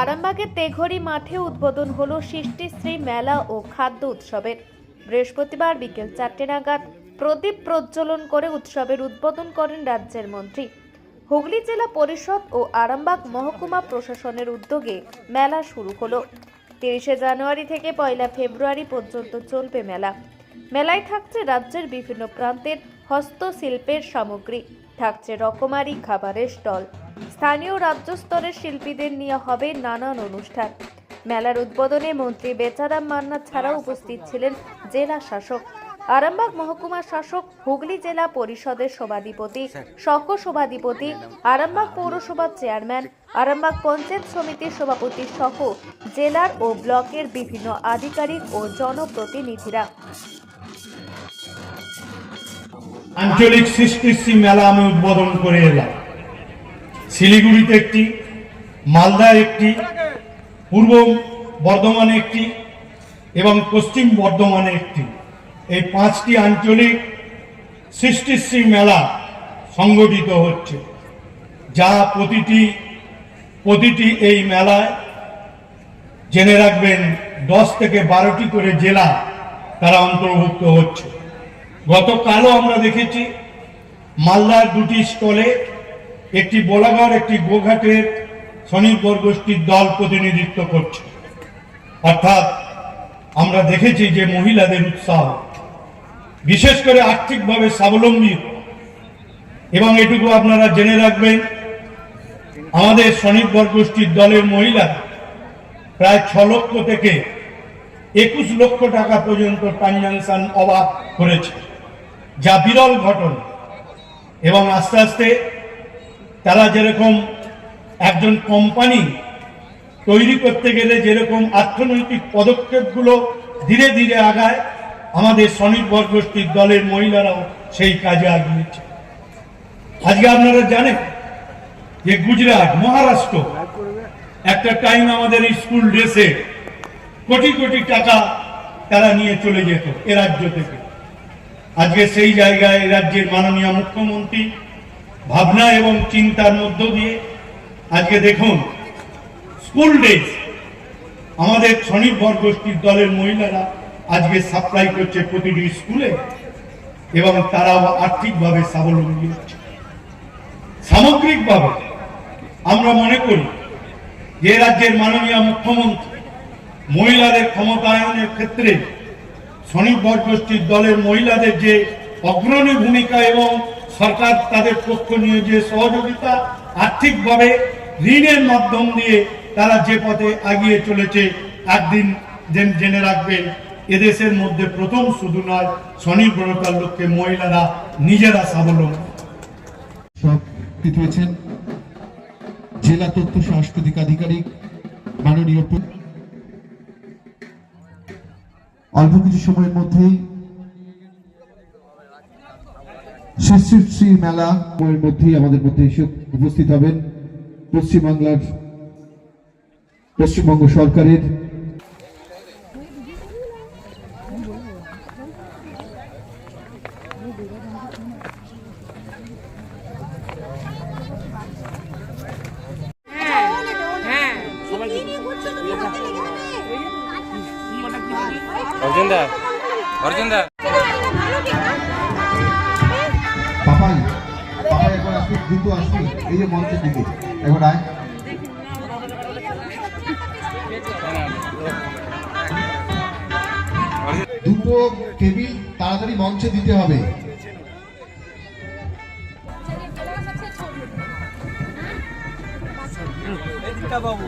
আরামবাগের তেঘরি মাঠে উদ্বোধন হলো সৃষ্টিশ্রী মেলা ও খাদ্য উৎসবের। বৃহস্পতিবার বিকেল চারটে নাগাদ প্রদীপ প্রজ্বলন করে উৎসবের উদ্বোধন করেন রাজ্যের মন্ত্রী। হুগলি জেলা পরিষদ ও আরামবাগ মহকুমা প্রশাসনের উদ্যোগে মেলা শুরু হলো। তিরিশে জানুয়ারি থেকে পয়লা ফেব্রুয়ারি পর্যন্ত চলবে মেলা। মেলায় থাকছে রাজ্যের বিভিন্ন প্রান্তের হস্তশিল্পের সামগ্রী, থাকছে রকমারি খাবারের স্টল। স্থানীয় রাজ্য স্তরের শিল্পীদের নিয়ে হবে নানান অনুষ্ঠান। মেলার উদ্বোধনে মন্ত্রী বেচারাম মান্না ছাড়াও উপস্থিত ছিলেন জেলা শাসক। আরামবাগ মহকুমা শাসক হুগলি জেলা পরিষদের সভাধিপতি সহ সভাধিপতি আরামবাগ পৌরসভার চেয়ারম্যান আরামবাগ পঞ্চায়েত সমিতির সভাপতি সহ জেলার ও ব্লকের বিভিন্ন আধিকারিক ও জনপ্রতিনিধিরা। আঞ্চলিক সৃষ্টিশ্রী মেলা আমি উদ্বোধন করে এলাম। শিলিগুড়িতে একটি, মালদায় একটি, পূর্ব বর্ধমানে একটি এবং পশ্চিম বর্ধমানে একটি। এই পাঁচটি আঞ্চলিক সৃষ্টিশ্রী মেলা সংগঠিত হচ্ছে। যা প্রতিটি প্রতিটি এই মেলায় জেনে রাখবেন, দশ থেকে বারোটি করে জেলা তারা অন্তর্ভুক্ত হচ্ছে। গতকালও আমরা দেখেছি, মালদার দুটি স্টলে একটি বোলাগড় একটি গোঘাটের স্বনির্ভর গোষ্ঠীর দল প্রতিনিধিত্ব করছে। অর্থাৎ আমরা দেখেছি যে মহিলাদের উৎসাহ, বিশেষ করে আর্থিকভাবে স্বাবলম্বী এবং এটুকু আপনারা জেনে রাখবেন, আমাদের স্বনির্ভর গোষ্ঠীর দলের মহিলা প্রায় ছ লক্ষ থেকে একুশ লক্ষ টাকা পর্যন্ত ট্রানজাকশন অবাক করেছে, যা বিরল ঘটনা। এবং আস্তে আস্তে তারা যেরকম একজন কোম্পানি তৈরি করতে গেলে যেরকম অর্থনৈতিক পদক্ষেপগুলো ধীরে ধীরে আগায়, আমাদের স্বনির্ভর গোষ্ঠীর দলের মহিলারাও সেই কাজে আগিয়েছে আজকে আপনারা জানেন যে গুজরাট, মহারাষ্ট্র একটা টাইম আমাদের স্কুল ড্রেসে কোটি কোটি টাকা তারা নিয়ে চলে যেত এ রাজ্য থেকে। আজকে সেই জায়গায় রাজ্যের মাননীয় মুখ্যমন্ত্রী ভাবনা এবং চিন্তার মধ্য দিয়ে আজকে দেখুন, স্কুল ড্রেস আমাদের স্বনির্ভর গোষ্ঠীর দলের মহিলারা আজকে সাপ্লাই করছে প্রতিটি স্কুলে এবং তারাও আর্থিকভাবে স্বাবলম্বী হচ্ছে। সামগ্রিকভাবে আমরা মনে করি যে রাজ্যের মাননীয় মুখ্যমন্ত্রী মহিলাদের ক্ষমতায়নের ক্ষেত্রে স্বনির্ভর গোষ্ঠীর দলের মহিলাদের যে অগ্রণী ভূমিকা এবং সরকার তাদের পক্ষ নিয়ে যে সহযোগিতা আর্থিকভাবে ঋণের মাধ্যম দিয়ে তারা যে পথে এগিয়ে চলেছে, একদিন জেন- রাখবেন, এদেশের মধ্যে প্রথম শুধু নয়, স্বনির্ভরতার লক্ষ্যে মহিলারা নিজেরা স্বাবলম্বী। সব হয়েছেন জেলা তথ্য সাংস্কৃতিক আধিকারিক, মাননীয় অল্প কিছু সময়ের মধ্যেই শ্রী মেলা সময়ের মধ্যেই আমাদের মধ্যে এসে উপস্থিত হবেন। পশ্চিমবাংলার পশ্চিমবঙ্গ সরকারের অর্জুন দা অর্জুন দা। দ্রুত আসবি এই যে মঞ্চের দিকে একবার আয় দুটো টেবিল তাড়াতাড়ি মঞ্চে দিতে হবে এইটা এইটা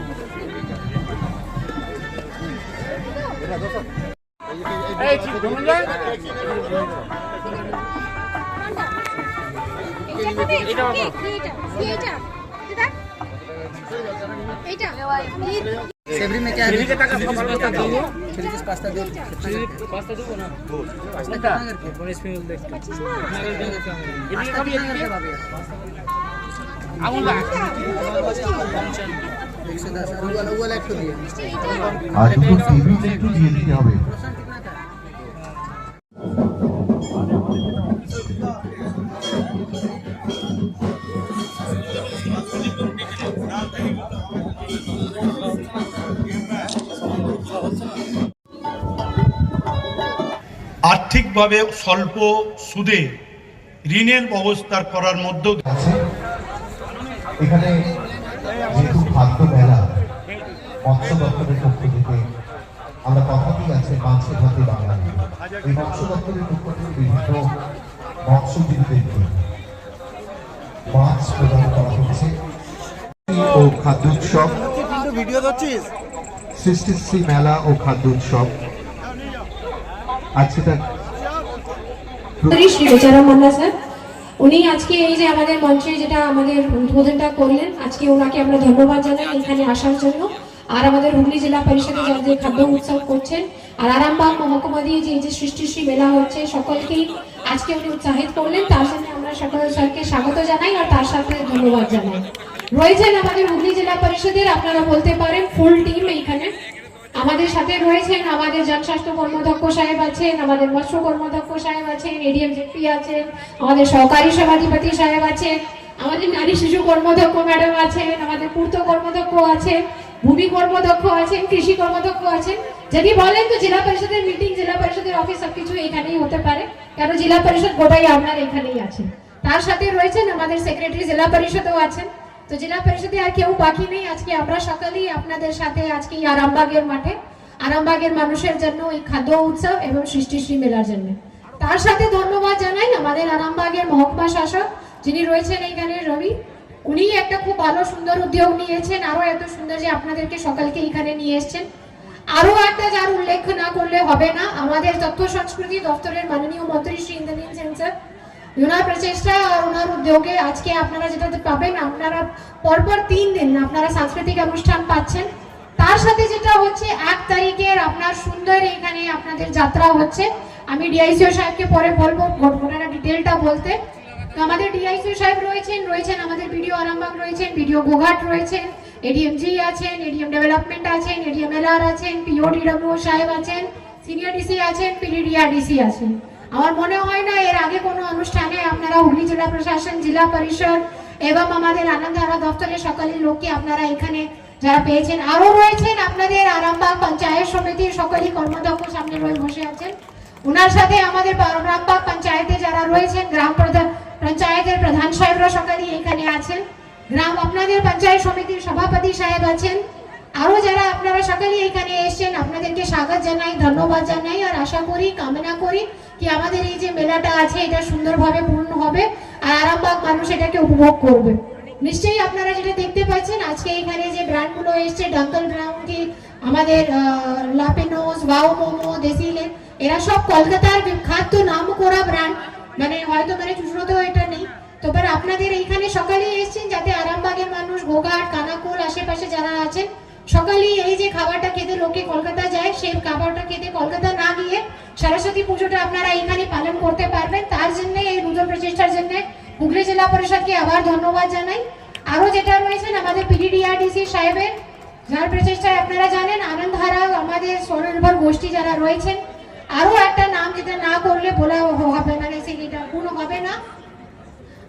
सेवरी में क्या है? पास्ता दो। पास्ता दो। ना पास्ता कितना करके इसमें देख पास्ता कितना करके बाबू आऊँगा। एक सौ दस। वाला वो वाला एक सौ दिया आज तो सेवरी देख तो दिए क्या हुआ আর্থিকভাবে স্বল্প সুদে ঋণের ব্যবস্থা করার মধ্যেও আছে। এখানে যেহেতু খাদ্য মেলা, মৎস্য দপ্তরের পক্ষ থেকে আমরা কথাতেই আছে ভাতে এই মৎস্য দপ্তরের পক্ষ থেকে বিভিন্ন মাছ প্রদান করা হচ্ছে। ও খাদ্য উৎসব। ভিডিও করছিস সৃষ্টি শ্রী মেলা ও খাদ্য উৎসব। আজকে তার উনি আজকে এই যে আমাদের মঞ্চে যেটা আমাদের উদ্বোধনটা করলেন, আজকে ওনাকে আমরা ধন্যবাদ জানাই এখানে আসার জন্য। আর আমাদের হুগলি জেলা পরিষদে যারা যে খাদ্য উৎসব করছেন, আর আরামবাগ মহকুমা দিয়ে যে এই যে সৃষ্টিশ্রী মেলা হচ্ছে, সকলকেই আজকে উনি উৎসাহিত করলেন। তার জন্য আমরা সকল স্যারকে স্বাগত জানাই আর তার সাথে ধন্যবাদ জানাই। রয়েছেন আমাদের হুগলি জেলা পরিষদের, আপনারা বলতে পারেন ফুল টিম এইখানে। আমাদের সাথে রয়েছেন আমাদের জনস্বাস্থ্য কর্মধ্যক্ষ সাহেব আছেন, আমাদের মৎস্য কর্মদক্ষ সাহেব আছেন, এডিএম জেপি আছেন, আমাদের সহকারী সভাধিপতি সাহেব আছেন, আমাদের নারী শিশু কর্মধ্যক্ষ ম্যাডাম আছেন, আমাদের পূর্ত কর্মধ্যক্ষ আছেন, ভূমি কর্মদক্ষ আছেন, কৃষি কর্মদক্ষ আছেন। যদি বলেন তো জেলা পরিষদের মিটিং জেলা পরিষদের অফিস সবকিছু এখানেই হতে পারে, কেন জেলা পরিষদ গোটাই আপনার এখানেই আছে? তার সাথে রয়েছেন আমাদের সেক্রেটারি জেলা পরিষদও আছেন। তো জেলা পরিষদে আর কেউ বাকি নেই। আজকে আমরা সকালেই আপনাদের সাথে আজকে আরামবাগের মাঠে, আরামবাগের মানুষের জন্য এই খাদ্য উৎসব এবং সৃষ্টিশ্রী মেলার জন্য। তার সাথে ধন্যবাদ জানাই আমাদের আরামবাগের মহকুমা শাসক, যিনি রয়েছেন এইখানে রবি। উনি একটা খুব ভালো, সুন্দর উদ্যোগ নিয়েছেন, আরও এত সুন্দর যে আপনাদেরকে সকালকে এখানে নিয়ে এসেছেন। আরও একটা যার উল্লেখ না করলে হবে না, আমাদের তথ্য সংস্কৃতি দপ্তরের মাননীয় মন্ত্রী শ্রী ইন্দ্রনীল স্যার। ওনার প্রচেষ্টা ওনার উদ্যোগে আজকে আপনারা যেটা পাবেন, আপনারা পরপর তিন দিন আপনারা সাংস্কৃতিক অনুষ্ঠান পাচ্ছেন। তার সাথে যেটা হচ্ছে, এক তারিখের আপনার সুন্দর এখানে আপনাদের যাত্রা হচ্ছে। আমি ডিআইসিও সাহেবকে পরে বলব ঘটনাটা ডিটেলটা বলতে। তো আমাদের ডিআইসিও সাহেব রয়েছেন রয়েছেন আমাদের ভিডিও আরামবাগ রয়েছেন ভিডিও গোঘাট রয়েছেন এডিএম জি আছেন, এডিএম ডেভেলপমেন্ট আছেন এডিএম এলআর আছেন, পিওডিডব্লিউ সাহেব আছেন, সিনিয়র ডিসি আছেন পিডিডিআর ডিসি আছেন। আমার মনে হয় না এর আগে কোনো অনুষ্ঠানে আপনারা হুগলি জেলা প্রশাসন, জেলা পরিষদ এবং আমাদের আনন্দধারা দপ্তরের সকলের লোককে আপনারা এখানে যারা পেয়েছেন আরও রয়েছেন আপনাদের আরামবাগ পঞ্চায়েত সমিতির সকলেই কর্মদক্ষ সামনে রয়ে বসে আছেন। ওনার সাথে আমাদের আরামবাগ পঞ্চায়েতে যারা রয়েছেন, গ্রাম প্রধান পঞ্চায়েতের প্রধান সাহেবরা সকলেই এখানে আছেন। গ্রাম আপনাদের পঞ্চায়েত সমিতির সভাপতি সাহেব আছেন। আরও যারা আপনারা সকালে এখানে এসেছেন, আপনাদেরকে স্বাগত জানাই, ধন্যবাদ জানাই, আর আশা করি, কামনা করি কি আমাদের এই যে মেলাটা আছে, এটা সুন্দরভাবে পূর্ণ হবে, আর আরামবাগ মানুষ এটাকে উপভোগ করবে। নিশ্চয়ই আপনারা যেটা দেখতে পাচ্ছেন, আজকে এখানে যে ব্র্যান্ডগুলো এসছে ডাঙ্কল ব্রাউন কি আমাদের লাপিনোস বাউ মোমো দেসিলেন এরা সব কলকাতার বিখ্যাত নাম করা ব্র্যান্ড। মানে হয়তো মানে চুচড়োতেও এটা নেই। তো আপনাদের এইখানে সকালে এসেছেন যাতে আরামবাগের মানুষ, গোঘাট, কানাকুল, আশেপাশে যারা আছেন সকালেই এই যে খাবারটা খেতে লোকে কলকাতা যায়, সেই খাবারটা খেতে কলকাতা না গিয়ে সরস্বতী পুজোটা আপনারা এখানে পালন করতে পারবেন। তার জন্য, এই রুদ্র প্রচেষ্টার জন্য হুগলি জেলা পরিষদকে আবার ধন্যবাদ জানাই। আরও যেটা রয়েছেন আমাদের পিডিডিআরডিসি সাহেবের, যার প্রচেষ্টায় আপনারা জানেন আনন্দধারা আমাদের স্বনির্ভর গোষ্ঠী যারা রয়েছেন আরও একটা নাম যেটা না করলে বলা হবে মানে সেটা কোনো হবে না।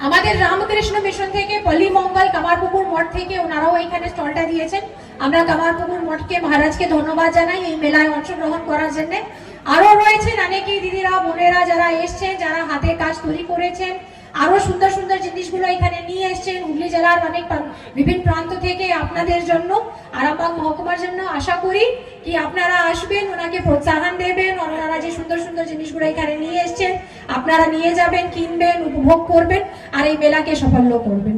আমাদের রামকৃষ্ণ মিশন থেকে পল্লী মঙ্গল কামারপুকুর মঠ থেকে ওনারাও এইখানে স্টলটা দিয়েছেন। আমরা কামারপুকুর মঠকে মহারাজকে ধন্যবাদ জানাই এই মেলায় অংশগ্রহণ করার জন্য। আরও রয়েছেন অনেকেই দিদিরা, বোনেরা যারা এসছেন, যারা হাতে কাজ তৈরি করেছেন আরও সুন্দর সুন্দর জিনিসগুলো এখানে নিয়ে এসছেন। হুগলি জেলার অনেক বিভিন্ন প্রান্ত থেকে আপনাদের জন্য, আরামবাগ মহকুমার জন্য আশা করি কি আপনারা আসবেন, ওনাকে প্রোৎসাহন দেবেন, ওনারা যে সুন্দর সুন্দর জিনিসগুলো এখানে নিয়ে এসছেন, আপনারা নিয়ে যাবেন, কিনবেন, উপভোগ করবেন, আর এই মেলাকে সাফল্য করবেন।